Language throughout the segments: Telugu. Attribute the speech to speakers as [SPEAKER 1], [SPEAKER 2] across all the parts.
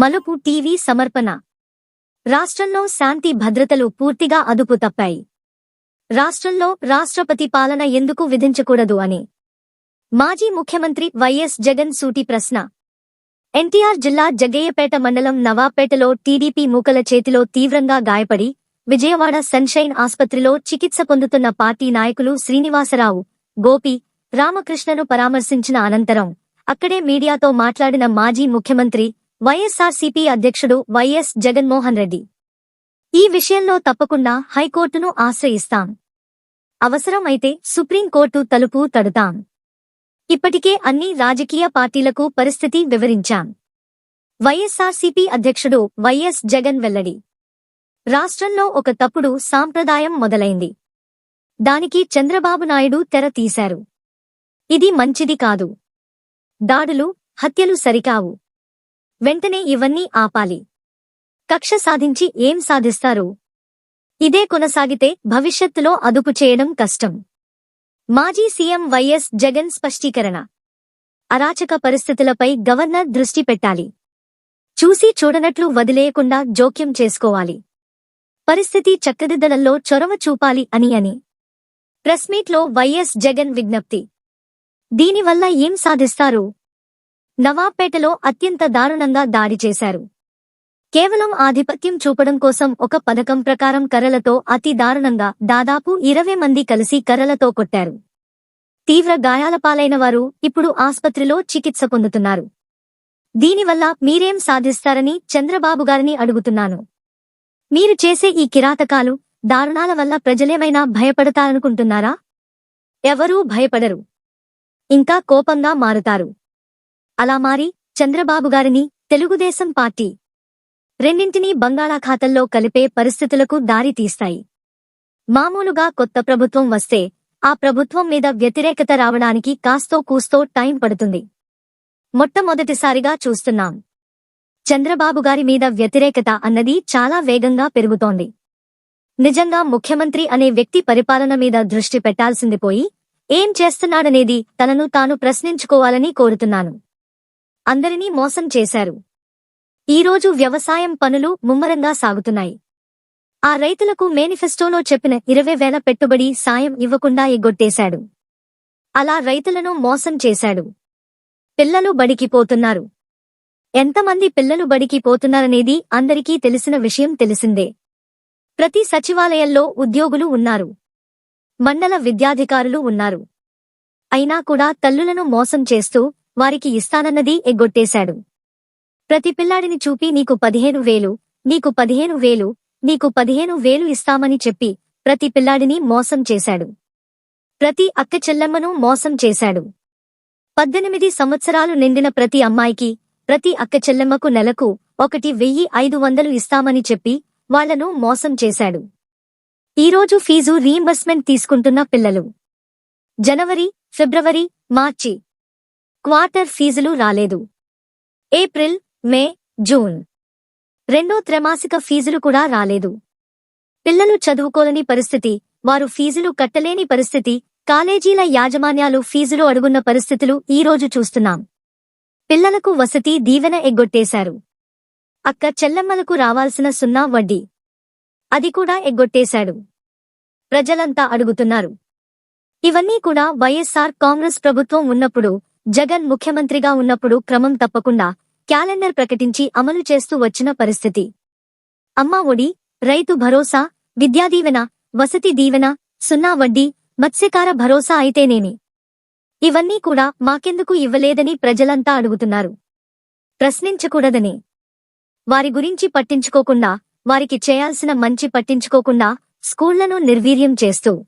[SPEAKER 1] మలుపు టీవీ సమర్పణ. రాష్ట్రంలో శాంతి భద్రతలు పూర్తిగా అదుపు తప్పాయి. రాష్ట్రంలో రాష్ట్రపతి పాలన ఎందుకు విధించకూడదు అని. మాజీ ముఖ్యమంత్రి వైఎస్ జగన్ సూటి ప్రశ్న. ఎన్టీఆర్ జిల్లా జగ్గయ్యపేట మండలం నవాపేటలో టీడీపీ మూకల చేతిలో తీవ్రంగా గాయపడి విజయవాడ సన్షైన్ ఆస్పత్రిలో చికిత్స పొందుతున్న పార్టీ నాయకులు శ్రీనివాసరావు గోపి రామకృష్ణను పరామర్శించిన అనంతరం అక్కడే మీడియాతో మాట్లాడిన మాజీ ముఖ్యమంత్రి వైఎస్ఆర్సీపీ అధ్యక్షుడు వైఎస్ జగన్మోహన్ రెడ్డి. ఈ విషయంలో తప్పకుండా హైకోర్టును ఆశ్రయిస్తాం. అవసరం అయితే సుప్రీంకోర్టు తలుపు తడుతాం. ఇప్పటికే అన్ని రాజకీయ పార్టీలకు పరిస్థితి వివరించాం. వైఎస్ఆర్సీపీ అధ్యక్షుడు వైఎస్ జగన్ వెల్లడి. రాష్ట్రంలో ఒక తప్పుడు సాంప్రదాయం మొదలైంది. దానికి చంద్రబాబు నాయుడు తెర తీశారు. ఇది మంచిది కాదు. దాడులు హత్యలు సరికావు. వెంటనే ఇవన్నీ ఆపాలి. కక్ష సాధించి ఏం సాధిస్తారు? ఇదే కొనసాగితే భవిష్యత్తులో అదుపు చేయడం కష్టం. మాజీ సీఎం వైఎస్ జగన్ స్పష్టీకరణ. అరాచక పరిస్థితులపై గవర్నర్ దృష్టి పెట్టాలి. చూసి చూడనట్లు వదిలేయకుండా జోక్యం చేసుకోవాలి. పరిస్థితి చక్కదిద్దలలో చొరవ చూపాలి అని అని. ప్రెస్మీట్లో వైఎస్ జగన్ విజ్ఞప్తి. దీనివల్ల ఏం సాధిస్తారు? నవాబ్పేటలో అత్యంత దారుణంగా దాడి చేశారు. కేవలం ఆధిపత్యం చూపడం కోసం ఒక పథకం ప్రకారం కర్రలతో అతి దారుణంగా దాదాపు ఇరవై మంది కలిసి కర్రలతో కొట్టారు. తీవ్ర గాయాల పాలైన వారు ఇప్పుడు ఆస్పత్రిలో చికిత్స పొందుతున్నారు. దీనివల్ల మీరేం సాధిస్తారని చంద్రబాబు గారిని అడుగుతున్నాను. మీరు చేసే ఈ కిరాతకాలు దారుణాల వల్ల ప్రజలేమైనా భయపడతారనుకుంటున్నారా? ఎవరూ భయపడరు. ఇంకా కోపంగా మారుతారు. అలా మారి చంద్రబాబు గారిని తెలుగుదేశం పార్టీ రెండింటినీ బంగాళాఖాతంలో కలిపే పరిస్థితులకు దారి తీస్తాయి. మామూలుగా కొత్త ప్రభుత్వం వస్తే ఆ ప్రభుత్వం మీద వ్యతిరేకత రావడానికి కాస్తో కూస్తో టైం పడుతుంది. మొట్టమొదటిసారిగా చూస్తున్నాం. చంద్రబాబు గారి మీద వ్యతిరేకత అన్నది చాలా వేగంగా పెరుగుతోంది. నిజంగా ముఖ్యమంత్రి అనే వ్యక్తి పరిపాలన మీద దృష్టి పెట్టాల్సింది పోయి ఏం చేస్తున్నాడనేది తనను తాను ప్రశ్నించుకోవాలని కోరుతున్నాను. అందరినీ మోసం చేశారు. ఈరోజు వ్యవసాయం పనులు ముమ్మరంగా సాగుతున్నాయి. ఆ రైతులకు మేనిఫెస్టోలో చెప్పిన ఇరవై వేల పెట్టుబడి సాయం ఇవ్వకుండా ఎగ్గొట్టేశాడు. అలా రైతులను మోసం చేశాడు. పిల్లలు బడికి పోతున్నారు ఎంతమంది పిల్లలు బడికి పోతున్నారనేది అందరికీ తెలిసిన విషయం తెలిసిందే. ప్రతి సచివాలయంలో ఉద్యోగులు ఉన్నారు. మండల విద్యాధికారులు ఉన్నారు. అయినా కూడా తల్లులను మోసం చేస్తూ వారికి ఇస్తానన్నది ఎగ్గొట్టేశాడు. ప్రతి పిల్లాడిని చూపి నీకు పదిహేను వేలు నీకు పదిహేను వేలు నీకు పదిహేను వేలు ఇస్తామని చెప్పి ప్రతి పిల్లాడిని మోసం చేశాడు. ప్రతి అక్క చెల్లమ్మను మోసం చేశాడు. పద్దెనిమిది సంవత్సరాలు నిండిన ప్రతి అమ్మాయికి ప్రతి అక్క చెల్లెమ్మకు నెలకు ఒకటి వెయ్యి ఐదు వందలు ఇస్తామని చెప్పి వాళ్ళను మోసం చేశాడు. ఈరోజు ఫీజు రీయింబర్స్మెంట్ తీసుకుంటున్న పిల్లలు. జనవరి ఫిబ్రవరి మార్చి క్వార్టర్ ఫీజులు రాలేదు. April May June. రెండో త్రైమాసిక ఫీజులు కూడా రాలేదు. పిల్లలు చదువుకోలేని పరిస్థితి వారు ఫీజులు కట్టలేని పరిస్థితి కాలేజీల యాజమాన్యాలు ఫీజులు అడుగున్న పరిస్థితులు ఈరోజు చూస్తున్నాం. పిల్లలకు వసతి దీవెన ఎగ్గొట్టేశారు. అక్క చెల్లమ్మలకు రావాల్సిన సున్నా వడ్డీ. అది కూడా ఎగ్గొట్టేశాడు. ప్రజలంతా అడుగుతున్నారు. ఇవన్నీ కూడా వైఎస్సార్ కాంగ్రెస్ ప్రభుత్వం ఉన్నప్పుడు జగన్ ముఖ్యమంత్రిగా ఉన్నప్పుడు క్రమం తప్పకుండా క్యాలెండర్ ప్రకటించి అమలు చేస్తూ వచ్చిన పరిస్థితి. అమ్మా ఒడి రైతు భరోసా విద్యాదీవెన వసతి దీవెన సున్నా వడ్డీ మత్స్యకార భరోసా అయితేనేమి? ఇవన్నీ కూడా మాకెందుకు ఇవ్వలేదని ప్రజలంతా అడుగుతున్నారు. ప్రశ్నించకూడదని. వారి గురించి పట్టించుకోకుండా వారికి చేయాల్సిన మంచి పట్టించుకోకుండా స్కూళ్ళను నిర్వీర్యం చేస్తూ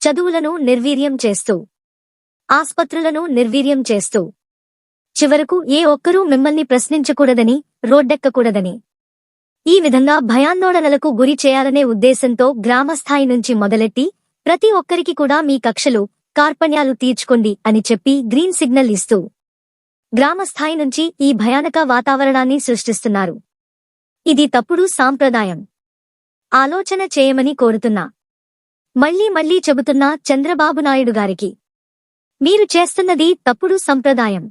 [SPEAKER 1] చదువులను నిర్వీర్యం చేస్తూ ఆస్పత్రులను నిర్వీర్యం చేస్తూ. చివరకు ఏ ఒక్కరూ మిమ్మల్ని ప్రశ్నించకూడదని రోడ్డెక్కకూడదని. ఈ విధంగా భయాందోళనలకు గురి చేయాలనే ఉద్దేశంతో గ్రామస్థాయి నుంచి మొదలెట్టి ప్రతి ఒక్కరికి కూడా మీ కక్షలు కార్పణ్యాలు తీర్చుకోండి అని చెప్పి గ్రీన్ సిగ్నల్ ఇస్తూ. గ్రామస్థాయి నుంచి ఈ భయానక వాతావరణాన్ని సృష్టిస్తున్నారు. ఇది తప్పుడు సాంప్రదాయం. ఆలోచన చేయమని కోరుతున్నా. మళ్ళీ మళ్ళీ చెబుతున్నా చంద్రబాబు నాయుడు గారికి. మీరు చేస్తున్నది తప్పుడు సంప్రదాయం.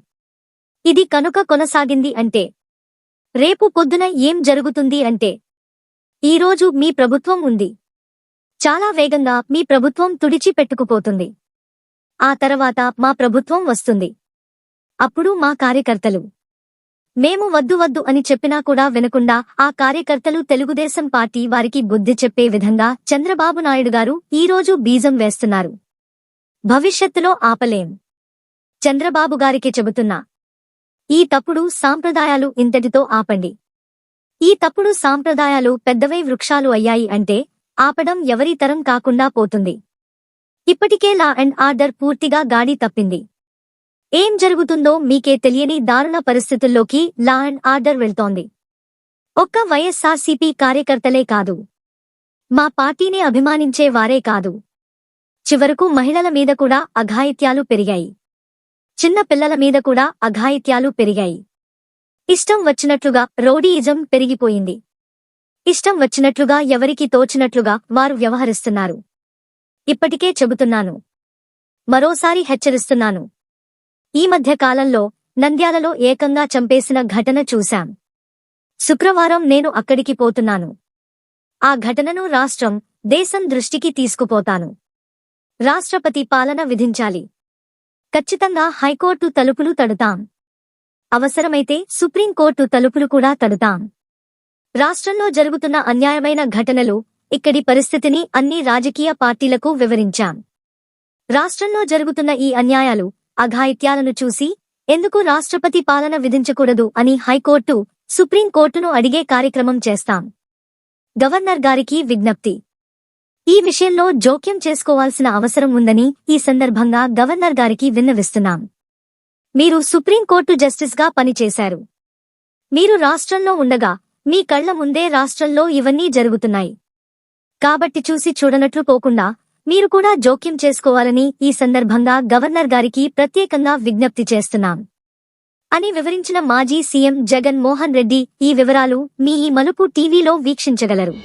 [SPEAKER 1] ఇది కనుక కొనసాగింది అంటే రేపు పొద్దున ఏం జరుగుతుంది అంటే ఈరోజు మీ ప్రభుత్వం ఉంది. చాలా వేగంగా మీ ప్రభుత్వం తుడిచి పెట్టుకుపోతుంది. ఆ తర్వాత మా ప్రభుత్వం వస్తుంది. అప్పుడు మా కార్యకర్తలు. మేము వద్దు వద్దు అని చెప్పినా కూడా వినకుండా ఆ కార్యకర్తలు తెలుగుదేశం పార్టీ వారికి బుద్ధి చెప్పే విధంగా చంద్రబాబు నాయుడు గారు ఈరోజు బీజం వేస్తున్నారు. భవిష్యత్తులో ఆపలేం. చంద్రబాబు గారికి చెబుతున్నా. ఈ తప్పుడు సాంప్రదాయాలు ఇంతటితో ఆపండి. ఈ తప్పుడు సాంప్రదాయాలు పెద్దవై వృక్షాలు అయ్యాయి అంటే ఆపడం ఎవరి తరం కాకుండా పోతుంది. ఇప్పటికే లా అండ్ ఆర్డర్ పూర్తిగా గాడి తప్పింది. ఏం జరుగుతుందో మీకే తెలియని దారుణ పరిస్థితుల్లోకి లా అండ్ ఆర్డర్ వెళ్తోంది. ఒక్క వైఎస్ఆర్సీపీ కార్యకర్తలే కాదు. మా పార్టీని అభిమానించే వారే కాదు. చివరకు మహిళల మీద కూడా అఘాయిత్యాలు పెరిగాయి. చిన్న పిల్లల మీద కూడా అఘాయిత్యాలు పెరిగాయి. ఇష్టం వచ్చినట్లుగా రౌడీయిజం పెరిగిపోయింది. ఇష్టం వచ్చినట్లుగా ఎవరికి తోచినట్లుగా వారు వ్యవహరిస్తున్నారు. ఇప్పటికే చెబుతున్నాను. మరోసారి హెచ్చరిస్తున్నాను. ఈ మధ్య కాలంలో నంద్యాలలో ఏకంగా చంపేసిన ఘటన చూశాం. శుక్రవారం నేను అక్కడికి పోతున్నాను. ఆ ఘటనను రాష్ట్రం దేశం దృష్టికి తీసుకుపోతాను. రాష్ట్రపతి పాలన విధించాలి. ఖచ్చితంగా హైకోర్టు తలుపులు తడుతాం. అవసరమైతే సుప్రీంకోర్టు తలుపులు కూడా తడుతాం. రాష్ట్రంలో జరుగుతున్న అన్యాయమైన ఘటనలు ఇక్కడి పరిస్థితిని అన్ని రాజకీయ పార్టీలకు వివరించాం. రాష్ట్రంలో జరుగుతున్న ఈ అన్యాయాలు అఘాయిత్యాలను చూసి ఎందుకు రాష్ట్రపతి పాలన విధించకూడదు అని హైకోర్టు సుప్రీంకోర్టును అడిగే కార్యక్రమం చేస్తాం. గవర్నర్ గారికి విజ్ఞప్తి. ఈ విషయంలో జోక్యం చేసుకోవాల్సిన అవసరం ఉందని ఈ సందర్భంగా గవర్నర్ గారికి విన్నవిస్తున్నాం. మీరు సుప్రీంకోర్టు జస్టిస్గా పనిచేశారు. మీరు రాష్ట్రంలో ఉండగా మీ కళ్ళ ముందే రాష్ట్రంలో ఇవన్నీ జరుగుతున్నాయి. కాబట్టి చూసి చూడనట్లు పోకుండా మీరు కూడా జోక్యం చేసుకోవాలని ఈ సందర్భంగా గవర్నర్ గారికి ప్రత్యేకంగా విజ్ఞప్తి చేస్తున్నాం. అని వివరించిన మాజీ సీఎం జగన్ మోహన్ రెడ్డి ఈ వివరాలు మీ ఈ మలుపు టీవీలో వీక్షించగలరు.